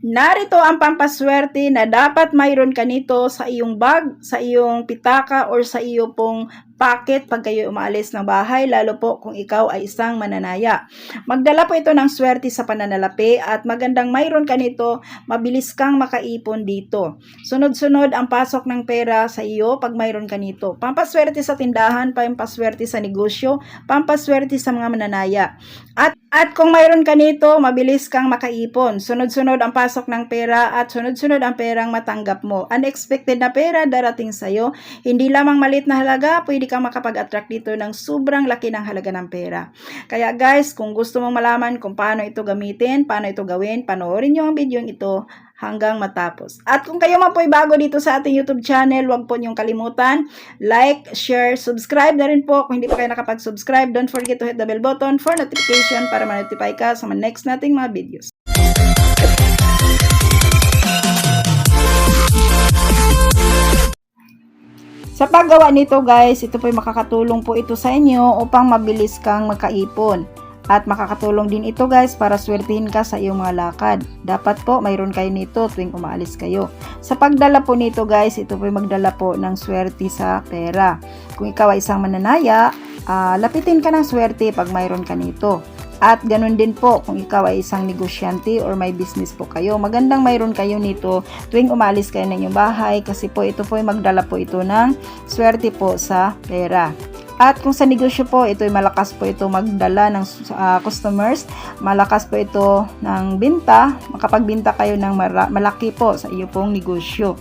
Narito ang pampaswerte na dapat mayroon ka nito sa iyong bag, sa iyong pitaka, or sa iyo pong pocket pag kayo umaalis ng bahay, lalo po kung ikaw ay isang mananaya. Magdala po ito ng swerte sa pananalapi at magandang mayroon ka nito, mabilis kang makaipon dito. Sunod-sunod ang pasok ng pera sa iyo pag mayroon ka nito. Pampaswerte sa tindahan, pampaswerte sa negosyo, pampaswerte sa mga mananaya. At at kung mayroon ka nito, mabilis kang makaipon. Sunod-sunod ang pasok ng pera at sunod-sunod ang perang matanggap mo. Unexpected na pera darating sa'yo. Hindi lamang malit na halaga, pwede kang makapag-attract dito ng sobrang laki ng halaga ng pera. Kaya guys, kung gusto mong malaman kung paano ito gamitin, paano ito gawin, panoorin nyo ang video ito hanggang matapos. At kung kayo man po ay bago dito sa ating YouTube channel, huwag po niyong kalimutan, like, share, subscribe na rin po. Kung hindi pa kayo nakapag-subscribe, don't forget to hit the bell button for notification para ma-notify ka sa next nating mga videos. Sa paggawa nito guys, ito po ay makakatulong po ito sa inyo upang mabilis kang makaipon. At makakatulong din ito guys para swertihin ka sa iyong mga lakad. Dapat po mayroon kayo nito tuwing umaalis kayo. Sa pagdala po nito guys, ito po magdala po ng swerte sa pera. Kung ikaw ay isang mananaya, uh, lapitin ka ng swerte pag mayroon ka nito. At ganun din po kung ikaw ay isang negosyante or may business po kayo. Magandang mayroon kayo nito tuwing umalis kayo ng inyong bahay kasi po ito po ay magdala po ito ng swerte po sa pera. At kung sa negosyo po, ito ay malakas po ito magdala ng uh, customers, malakas po ito ng binta, makapagbinta kayo ng malaki po sa iyo pong negosyo.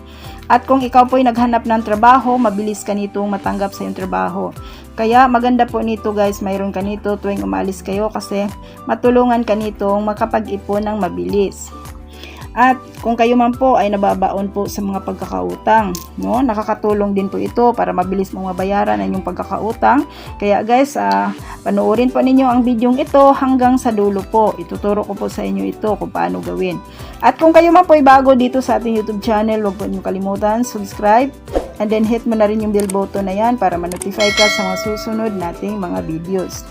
At kung ikaw po ay naghanap ng trabaho, mabilis ka nitong matanggap sa iyong trabaho. Kaya maganda po nito guys, mayroon ka nito tuwing umalis kayo kasi matulungan ka nitong makapag-ipon ng mabilis. At kung kayo man po ay nababaon po sa mga pagkakautang, no? Nakakatulong din po ito para mabilis mong mabayaran ang inyong pagkakautang. Kaya guys, uh, panoorin po ninyo ang video ito hanggang sa dulo po. Ituturo ko po sa inyo ito kung paano gawin. At kung kayo man po ay bago dito sa ating YouTube channel, huwag po niyo kalimutan subscribe and then hit mo na rin yung bell button na yan para ma-notify ka sa mga susunod nating mga videos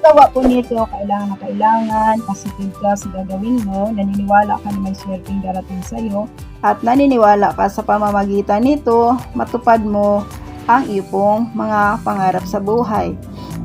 gawa po nito, kailangan na kailangan, positive ka sa gagawin mo, naniniwala ka na may swerteng darating sa iyo, at naniniwala ka sa pamamagitan nito, matupad mo ang iyong mga pangarap sa buhay.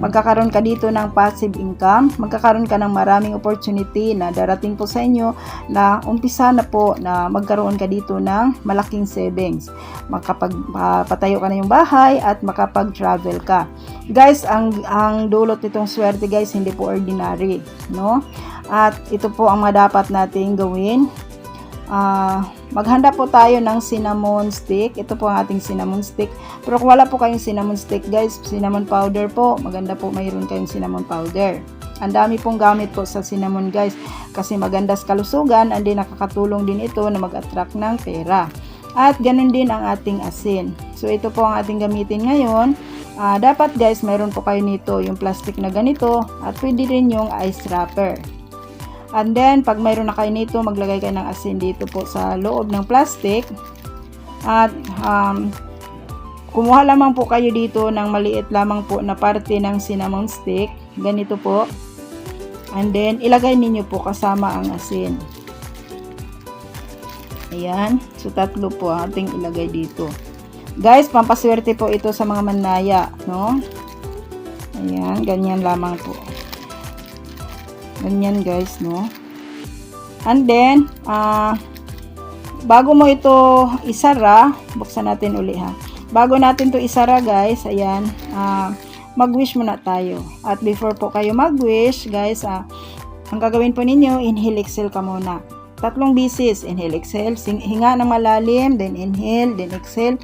Magkakaroon ka dito ng passive income, magkakaroon ka ng maraming opportunity na darating po sa inyo na umpisa na po na magkaroon ka dito ng malaking savings. Makapagpatayo ka na yung bahay at makapag-travel ka. Guys, ang ang dulot nitong swerte guys, hindi po ordinary, no? At ito po ang mga dapat nating gawin. Ah, uh, Maghanda po tayo ng cinnamon stick. Ito po ang ating cinnamon stick. Pero kung wala po kayong cinnamon stick guys, cinnamon powder po. Maganda po mayroon kayong cinnamon powder. Ang dami pong gamit po sa cinnamon guys. Kasi maganda sa kalusugan and then nakakatulong din ito na mag-attract ng pera. At ganun din ang ating asin. So ito po ang ating gamitin ngayon. Uh, dapat guys, mayroon po kayo nito yung plastic na ganito at pwede rin yung ice wrapper. And then, pag mayroon na kayo nito, maglagay kayo ng asin dito po sa loob ng plastic. At um, kumuha lamang po kayo dito ng maliit lamang po na parte ng cinnamon stick. Ganito po. And then, ilagay ninyo po kasama ang asin. Ayan. So, tatlo po ating ilagay dito. Guys, pampaswerte po ito sa mga manaya. No? Ayan. Ganyan lamang po. Ganyan guys, no? And then, uh, bago mo ito isara, buksan natin uli ha. Bago natin to isara guys, ayan, uh, mag-wish muna tayo. At before po kayo mag-wish, guys, uh, ang gagawin po ninyo, inhale, exhale ka muna. Tatlong bisis, inhale, exhale, hinga ng malalim, then inhale, then exhale,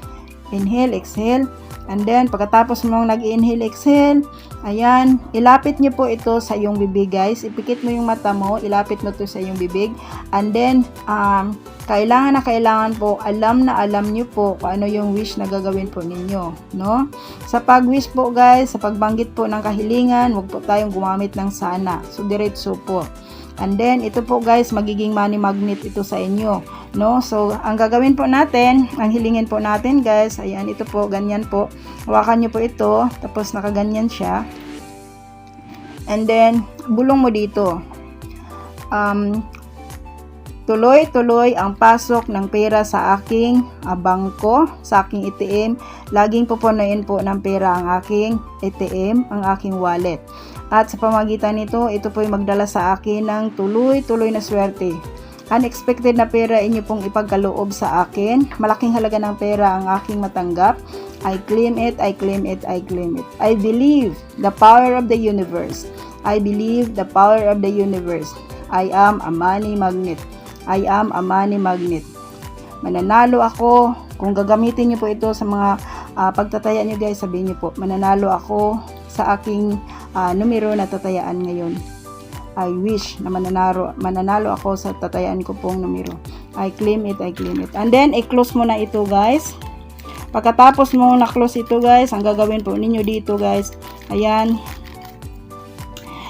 inhale, exhale, And then, pagkatapos mong nag-inhale, exhale, ayan, ilapit nyo po ito sa iyong bibig, guys. Ipikit mo yung mata mo, ilapit mo to sa iyong bibig. And then, um, kailangan na kailangan po, alam na alam nyo po kung ano yung wish na gagawin po ninyo, no? Sa pag-wish po, guys, sa pagbanggit po ng kahilingan, huwag po tayong gumamit ng sana. So, diretso po. And then, ito po guys, magiging money magnet ito sa inyo. No? So, ang gagawin po natin, ang hilingin po natin guys, ayan, ito po, ganyan po. Hawakan nyo po ito, tapos nakaganyan siya. And then, bulong mo dito. Um, tuloy-tuloy ang pasok ng pera sa aking ah, bangko, sa aking ATM. Laging pupunuin po ng pera ang aking ATM, ang aking wallet. At sa pamagitan nito, ito po magdala sa akin ng tuloy-tuloy na swerte. Unexpected na pera inyo pong ipagkaloob sa akin. Malaking halaga ng pera ang aking matanggap. I claim it, I claim it, I claim it. I believe the power of the universe. I believe the power of the universe. I am a money magnet. I am a money magnet. Mananalo ako. Kung gagamitin niyo po ito sa mga ah, pagtataya niyo guys, sabihin niyo po, mananalo ako sa aking ah, numero na tatayaan ngayon. I wish na mananalo, mananalo ako sa tatayaan ko pong numero. I claim it, I claim it. And then, i-close mo na ito guys. Pagkatapos mo na-close ito guys, ang gagawin po ninyo dito guys, ayan,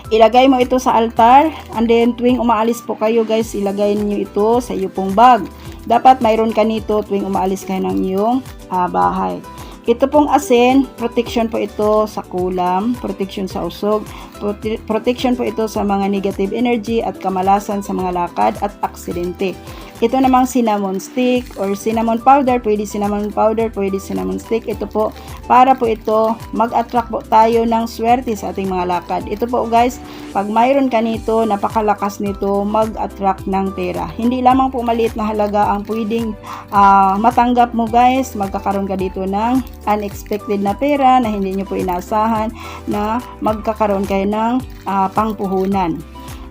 ilagay mo ito sa altar and then tuwing umaalis po kayo guys ilagay niyo ito sa iyo pong bag dapat mayroon ka nito tuwing umaalis kayo ng iyong ah, bahay ito pong asin, protection po ito sa kulam, protection sa usog, prote- protection po ito sa mga negative energy at kamalasan sa mga lakad at aksidente. Ito namang cinnamon stick or cinnamon powder, pwede cinnamon powder, pwede cinnamon stick. Ito po, para po ito, mag-attract po tayo ng swerte sa ating mga lakad. Ito po guys, pag mayroon ka nito, napakalakas nito mag-attract ng pera. Hindi lamang po maliit na halaga ang pwedeng ah, matanggap mo guys, magkakaroon ka dito ng unexpected na pera na hindi nyo po inaasahan na magkakaroon kayo ng ah, pangpuhunan.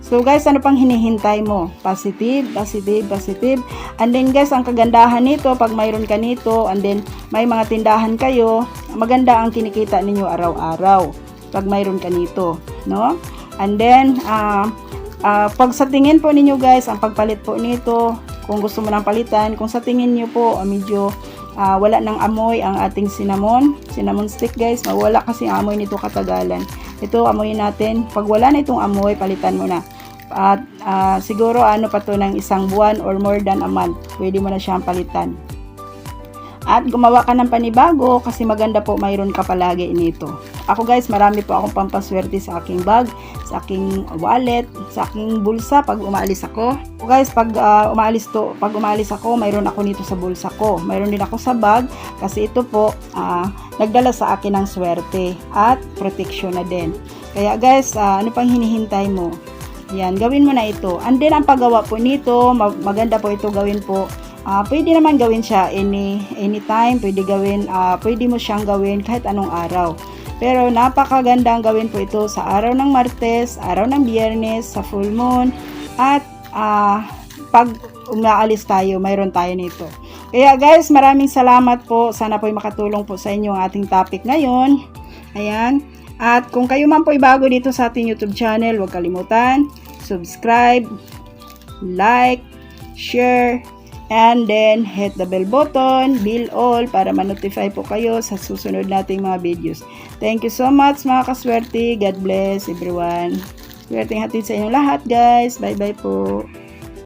So guys, ano pang hinihintay mo? Positive, positive, positive. And then guys, ang kagandahan nito, pag mayroon ka nito, and then may mga tindahan kayo, maganda ang kinikita ninyo araw-araw. Pag mayroon ka nito, no? And then, ah ah, pag sa tingin po ninyo guys, ang pagpalit po nito, kung gusto mo nang palitan, kung sa tingin nyo po, ah, medyo ah, wala ng amoy ang ating cinnamon, cinnamon stick guys, mawala kasi ang amoy nito katagalan. Ito, amoy natin. Pag wala na itong amoy, palitan mo na. At ah, siguro ano pa to ng isang buwan or more than a month, pwede mo na siyang palitan. At gumawa ka ng panibago kasi maganda po mayroon ka palagi nito. Ako guys, marami po akong pampaswerte sa aking bag, sa aking wallet, sa aking bulsa pag umaalis ako. So guys, pag ah, umaalis to, pag umaalis ako, mayroon ako nito sa bulsa ko. Mayroon din ako sa bag kasi ito po ah, nagdala sa akin ng swerte at protection na din. Kaya guys, ah, ano pang hinihintay mo? Yan, gawin mo na ito. And then, ang paggawa po nito, mag- maganda po ito gawin po. Ah, pwede naman gawin siya any anytime, pwede gawin, ah, pwede mo siyang gawin kahit anong araw. Pero napakaganda ang gawin po ito sa araw ng Martes, araw ng Biyernes, sa full moon, at ah, pag umaalis tayo, mayroon tayo nito. Kaya guys, maraming salamat po. Sana po makatulong po sa inyo ang ating topic ngayon. Ayan. At kung kayo man po ay bago dito sa ating YouTube channel, huwag kalimutan, subscribe, like, share, and then hit the bell button, bell all, para ma-notify po kayo sa susunod nating mga videos. Thank you so much mga kaswerte. God bless everyone. Swerteng hatid sa inyong lahat guys. Bye bye po.